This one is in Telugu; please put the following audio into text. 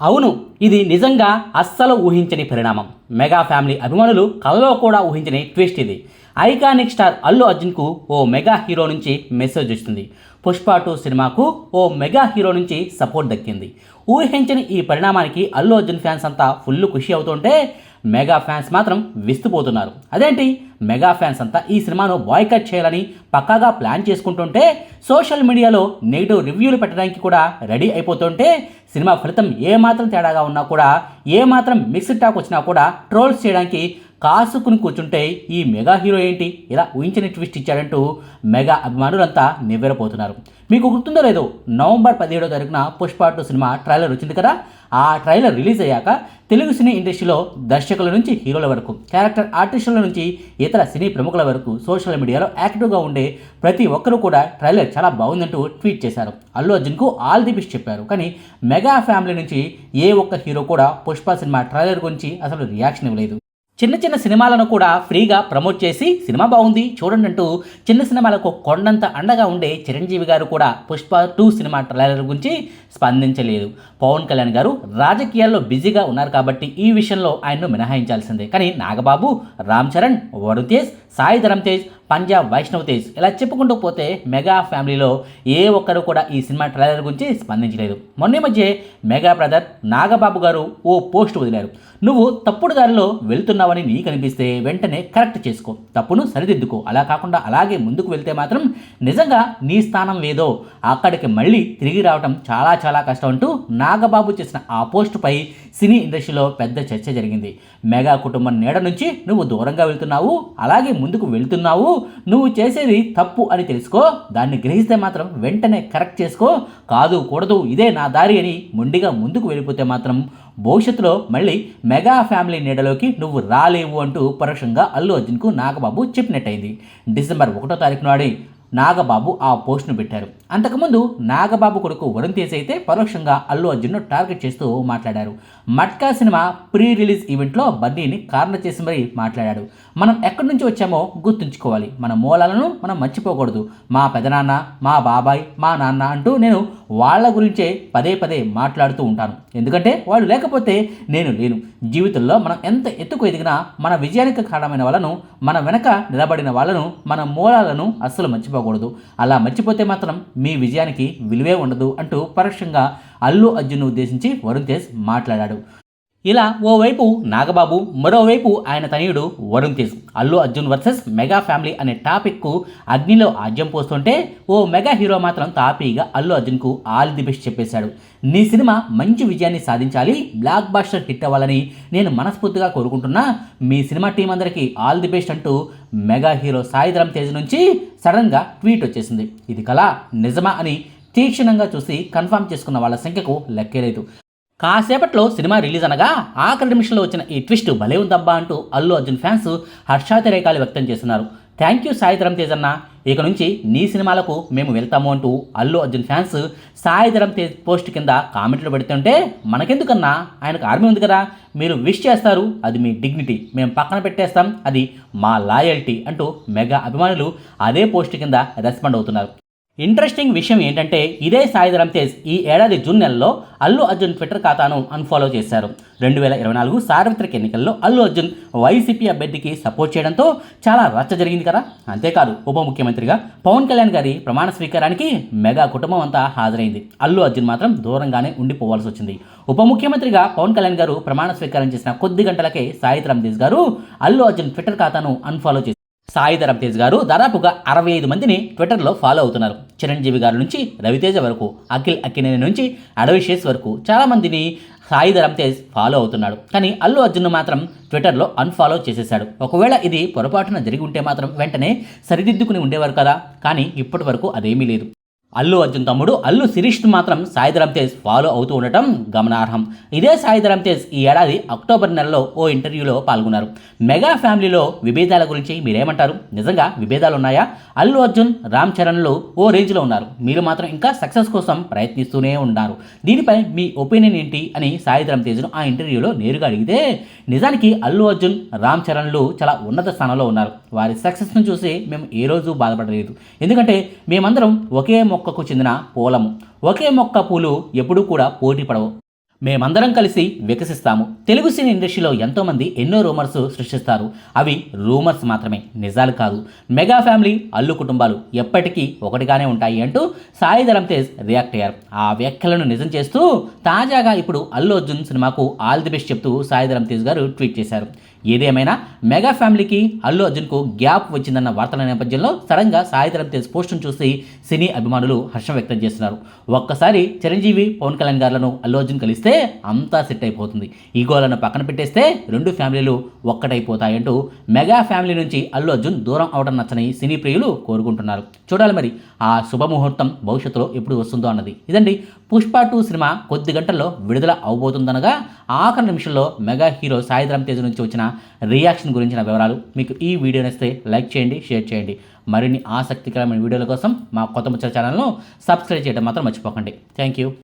అవును ఇది నిజంగా అస్సలు ఊహించని పరిణామం. మెగా ఫ్యామిలీ అభిమానులు కలలో కూడా ఊహించని ట్విస్ట్ ఇది. ఐకానిక్ స్టార్ అల్లు అర్జున్కు ఓ మెగా హీరో నుంచి మెసేజ్ వస్తుంది పుష్ప టూ సినిమాకు ఓ మెగా హీరో నుంచి సపోర్ట్ దక్కింది. ఊహించని ఈ పరిణామానికి అల్లు అర్జున్ ఫ్యాన్స్ అంతా ఫుల్ ఖుషి అవుతుంటే మెగా ఫ్యాన్స్ మాత్రం విస్తుపోతున్నారు. అదేంటి? మెగా ఫ్యాన్స్ అంతా ఈ సినిమాను బాయ్కట్ చేయాలని పక్కాగా ప్లాన్ చేసుకుంటుంటే సోషల్ మీడియాలో నెగిటివ్ రివ్యూలు పెట్టడానికి కూడా రెడీ అయిపోతుంటే సినిమా ఫలితం ఏమాత్రం తేడాగా ఉన్నా కూడా ఏమాత్రం మిక్స్డ్ టాక్ వచ్చినా కూడా ట్రోల్స్ చేయడానికి కాసుకుని కూర్చుంటే ఈ మెగా హీరో ఏంటి? ఇలా ఊహించని ట్విస్ట్ ఇచ్చాడంటూ మెగా అభిమానులంతా నివ్వెరపోతున్నారు. మీకు గుర్తుందో లేదో నవంబర్ పదిహేడో తారీఖున పుష్ప టూ సినిమా ట్రైలర్ వచ్చింది కదా? ఆ ట్రైలర్ రిలీజ్ అయ్యాక తెలుగు సినీ ఇండస్ట్రీలో దర్శకుల నుంచి హీరోల వరకు క్యారెక్టర్ ఆర్టిస్టుల నుంచి ఇతర సినీ ప్రముఖుల వరకు సోషల్ మీడియాలో యాక్టివ్గా ఉండే ప్రతి ఒక్కరూ కూడా ట్రైలర్ చాలా బాగుందంటూ ట్వీట్ చేశారు. అల్లు అర్జున్కు ఆల్ ది బెస్ట్ చెప్పారు. కానీ మెగా ఫ్యామిలీ నుంచి ఏ ఒక్క హీరో కూడా పుష్ప సినిమా ట్రైలర్ గురించి అసలు రియాక్షన్ ఇవ్వలేదు. చిన్న చిన్న సినిమాలను కూడా ఫ్రీగా ప్రమోట్ చేసి సినిమా బాగుంది చూడండి అంటూ చిన్న సినిమాలకు కొండంత అండగా ఉండే చిరంజీవి గారు కూడా పుష్ప టూ సినిమా ట్రైలర్ గురించి స్పందించలేదు. పవన్ కళ్యాణ్ గారు రాజకీయాల్లో బిజీగా ఉన్నారు కాబట్టి ఈ విషయంలో ఆయన్ను మినహాయించాల్సిందే. కానీ నాగబాబు రామ్ చరణ్ వరుణ్ తేజ్ సాయి ధరమ్ తేజ్ పంజాబ్ వైష్ణవ్ తేజ్. ఇలా చెప్పుకుంటూ పోతే మెగా ఫ్యామిలీలో ఏ ఒక్కరు కూడా ఈ సినిమా ట్రైలర్ గురించి స్పందించలేదు. మొన్న మధ్య మెగా బ్రదర్ నాగబాబు గారు ఓ పోస్ట్ వదిలారు. నువ్వు తప్పుడు దారిలో వెళ్తున్నావని నీకు అనిపిస్తే వెంటనే కరెక్ట్ చేసుకో. తప్పును సరిదిద్దుకో. అలా కాకుండా అలాగే ముందుకు వెళ్తే మాత్రం నిజంగా నీ స్థానం లేదో అక్కడికి మళ్ళీ తిరిగి రావడం చాలా చాలా కష్టం అంటూ నాగబాబు చేసిన ఆ పోస్టుపై సినీ ఇండస్ట్రీలో పెద్ద చర్చ జరిగింది. మెగా కుటుంబం నీడ నుంచి నువ్వు దూరంగా వెళ్తున్నావు అలాగే ముందుకు వెళ్తున్నావు నువ్వు చేసేది తప్పు అని తెలుసుకో దాన్ని గ్రహిస్తే మాత్రం వెంటనే కరెక్ట్ చేసుకో కాదు కూడదు ఇదే నా దారి అని మొండిగా ముందుకు వెళ్ళిపోతే మాత్రం భవిష్యత్తులో మళ్ళీ మెగా ఫ్యామిలీ నీడలోకి నువ్వు రాలేవు అంటూ పరోక్షంగా అల్లు అర్జున్కు నాగబాబు చెప్పినట్టయింది. డిసెంబర్ ఒకటో తారీఖు నాడే నాగబాబు ఆ పోస్ట్ను పెట్టారు. అంతకుముందు నాగబాబు కొడుకు వరుణ్ తేజ్ అయితే పరోక్షంగా అల్లు అర్జున్ను టార్గెట్ చేస్తూ మాట్లాడారు. మట్కా సినిమా ప్రీ రిలీజ్ ఈవెంట్లో బన్నీని కారణ చేసి మరీ మాట్లాడాడు. మనం ఎక్కడి నుంచి వచ్చామో గుర్తుంచుకోవాలి. మన మూలాలను మనం మర్చిపోకూడదు. మా పెదనాన్న మా బాబాయ్ మా నాన్న అంటూ నేను వాళ్ళ గురించే పదే పదే మాట్లాడుతూ ఉంటాను. ఎందుకంటే వాళ్ళు లేకపోతే నేను లేను. జీవితంలో మనం ఎంత ఎత్తుకు ఎదిగినా మన విజయానికి కారణమైన వాళ్ళను మన వెనక నిలబడిన వాళ్ళను మన మూలాలను అస్సలు మర్చిపోకూడదు. అలా మర్చిపోతే మాత్రం మీ విజయానికి విలువే ఉండదు అంటూ పరోక్షంగా అల్లు అర్జున్ ఉద్దేశించి వరుణ్ తేజ్ మాట్లాడాడు. ఇలా ఓవైపు నాగబాబు మరోవైపు ఆయన తనయుడు Varun Tej. Allu Arjun versus mega family అనే టాపిక్కు అగ్నిలో ఆజ్యం పోస్తుంటే ఓ మెగా హీరో మాత్రం తాపీగా అల్లు అర్జున్కు ఆల్ ది బెస్ట్ చెప్పేశాడు. నీ సినిమా మంచి విజయాన్ని సాధించాలి బ్లాక్ బాస్టర్ హిట్ అవ్వాలని నేను మనస్ఫూర్తిగా కోరుకుంటున్నా. మీ సినిమా టీం అందరికీ ఆల్ ది బెస్ట్ అంటూ మెగా హీరో సాయిధరం తేజ్ నుంచి సడన్గా ట్వీట్ వచ్చేసింది. ఇది కళ నిజమా అని తీక్షణంగా చూసి కన్ఫర్మ్ చేసుకున్న వాళ్ళ సంఖ్యకు లెక్కేలేదు కాసేపట్లో సినిమా రిలీజ్ అనగా ఆఖరి నిమిషంలో వచ్చిన ఈ ట్విస్ట్ భలే ఉందబ్బా అంటూ అల్లు అర్జున్ ఫ్యాన్స్ హర్షాతిరేకాలు వ్యక్తం చేస్తున్నారు. థ్యాంక్ యూ సాయిధరం తేజ్ అన్న. ఇక నుంచి నీ సినిమాలకు మేము వెళ్తాము అంటూ అల్లు అర్జున్ ఫ్యాన్స్ సాయిధరం తేజ్ పోస్ట్ కింద కామెంట్లు పెడుతుంటే మనకెందుకన్నా? ఆయనకు ఆర్మీ ఉంది కదా. మీరు విష్ చేస్తారు. అది మీ డిగ్నిటీ. మేము పక్కన పెట్టేస్తాం. అది మా లాయల్టీ అంటూ మెగా అభిమానులు అదే పోస్ట్ కింద రెస్పాండ్ అవుతున్నారు. ఇంట్రెస్టింగ్ విషయం ఏంటంటే ఇదే సాయిధరమ్ తేజ్ ఈ ఏడాది జూన్ నెలలో అల్లు అర్జున్ ట్విట్టర్ ఖాతాను అన్ఫాలో చేశారు. రెండు వేల ఇరవై నాలుగు సార్వత్రిక ఎన్నికల్లో అల్లు అర్జున్ వైసీపీ అభ్యర్థికి సపోర్ట్ చేయడంతో చాలా రచ్చ జరిగింది కదా? అంతేకాదు ఉప ముఖ్యమంత్రిగా పవన్ కళ్యాణ్ గారి ప్రమాణ స్వీకారానికి మెగా కుటుంబం అంతా హాజరైంది. అల్లు అర్జున్ మాత్రం దూరంగానే ఉండిపోవాల్సి వచ్చింది. ఉప ముఖ్యమంత్రిగా పవన్ కళ్యాణ్ గారు ప్రమాణ స్వీకారం చేసిన కొద్ది గంటలకే సాయిధరం తేజ్ గారు అల్లు అర్జున్ ట్విట్టర్ ఖాతాను అన్ఫాలో చేశారు. సాయిధరమ్ తేజ్ గారు దాదాపుగా అరవై ఐదు మందిని ట్విట్టర్లో ఫాలో అవుతున్నారు. చిరంజీవి గారి నుంచి రవితేజ వరకు అఖిల్ అక్కినేని నుంచి అడవిశేష్ వరకు చాలామందిని సాయిధరమ్ తేజ్ ఫాలో అవుతున్నాడు. కానీ అల్లు అర్జున్ మాత్రం ట్విట్టర్లో అన్ఫాలో చేసేశాడు. ఒకవేళ ఇది పొరపాటున జరిగి ఉంటే మాత్రం వెంటనే సరిదిద్దుకుని ఉండేవారు కదా. కానీ ఇప్పటి వరకు అదేమీ లేదు. అల్లు అర్జున్ తమ్ముడు అల్లు శిరీష్ మాత్రం సాయిధరం తేజ్ ఫాలో అవుతూ ఉండటం గమనార్హం. ఇదే సాయిధరం తేజ్ ఈ ఏడాది అక్టోబర్ నెలలో ఓ ఇంటర్వ్యూలో పాల్గొన్నారు. మెగా ఫ్యామిలీలో విభేదాల గురించి మీరేమంటారు? నిజంగా విభేదాలు ఉన్నాయా? అల్లు అర్జున్ రామ్ చరణ్లు ఓ రేంజ్లో ఉన్నారు. మీరు మాత్రం ఇంకా సక్సెస్ కోసం ప్రయత్నిస్తూనే ఉన్నారు. దీనిపై మీ ఒపీనియన్ ఏంటి అని సాయిధరం తేజ్ను ఆ ఇంటర్వ్యూలో నేరుగా అడిగితే నిజానికి అల్లు అర్జున్ రామ్ చరణ్లు చాలా ఉన్నత స్థానంలో ఉన్నారు. వారి సక్సెస్ను చూసి మేము ఏ రోజు బాధపడలేదు. ఎందుకంటే మేమందరం ఒకే మొక్క మొక్కకు చెందిన పూలము. ఒకే మొక్క పూలు ఎప్పుడూ కూడా పోటీ పడవు. మేమందరం కలిసి వికసిస్తాము. తెలుగు సినీ ఇండస్ట్రీలో ఎంతోమంది ఎన్నో రూమర్స్ సృష్టిస్తారు. అవి రూమర్స్ మాత్రమే నిజాలు కాదు. మెగా ఫ్యామిలీ అల్లు కుటుంబాలు ఎప్పటికీ ఒకటిగానే ఉంటాయి అంటూ సాయి ధరమ్ తేజ్ రియాక్ట్ అయ్యారు. ఆ వ్యాఖ్యలను నిజం చేస్తూ తాజాగా ఇప్పుడు అల్లు అర్జున్ సినిమాకు ఆల్ ది బెస్ట్ చెప్తూ సాయి ధరమ్ తేజ్ గారు ట్వీట్ చేశారు. ఏదేమైనా మెగా ఫ్యామిలీకి అల్లు అర్జున్కు గ్యాప్ వచ్చిందన్న వార్తల నేపథ్యంలో సడన్గా సాయిధరమ్ తేజ్ పోస్టును చూసి సినీ అభిమానులు హర్షం వ్యక్తం చేస్తున్నారు. ఒక్కసారి చిరంజీవి పవన్ కళ్యాణ్ గారులను అల్లు అర్జున్ కలిస్తే అంతా సెట్ అయిపోతుంది. ఈగోలను పక్కన పెట్టేస్తే రెండు ఫ్యామిలీలు ఒక్కటైపోతాయంటూ మెగా ఫ్యామిలీ నుంచి అల్లు అర్జున్ దూరం అవడం నచ్చని సినీ ప్రియులు కోరుకుంటున్నారు. చూడాలి మరి ఆ శుభముహూర్తం భవిష్యత్తులో ఎప్పుడు వస్తుందో అన్నది. ఇదండి పుష్ప టూ సినిమా కొద్ది గంటల్లో విడుదల అవబోతుందనగా ఆఖరి నిమిషంలో మెగా హీరో సాయిధరం తేజ్ నుంచి వచ్చిన రియాక్షన్ గురించిన వివరాలు మీకు ఈ వీడియో నచ్చితే లైక్ చేయండి షేర్ చేయండి. మరిన్ని ఆసక్తికరమైన వీడియోల కోసం మా కొత్త ముచ్చల ఛానల్ను సబ్స్క్రైబ్ చేయడం మాత్రం మర్చిపోకండి. Thank you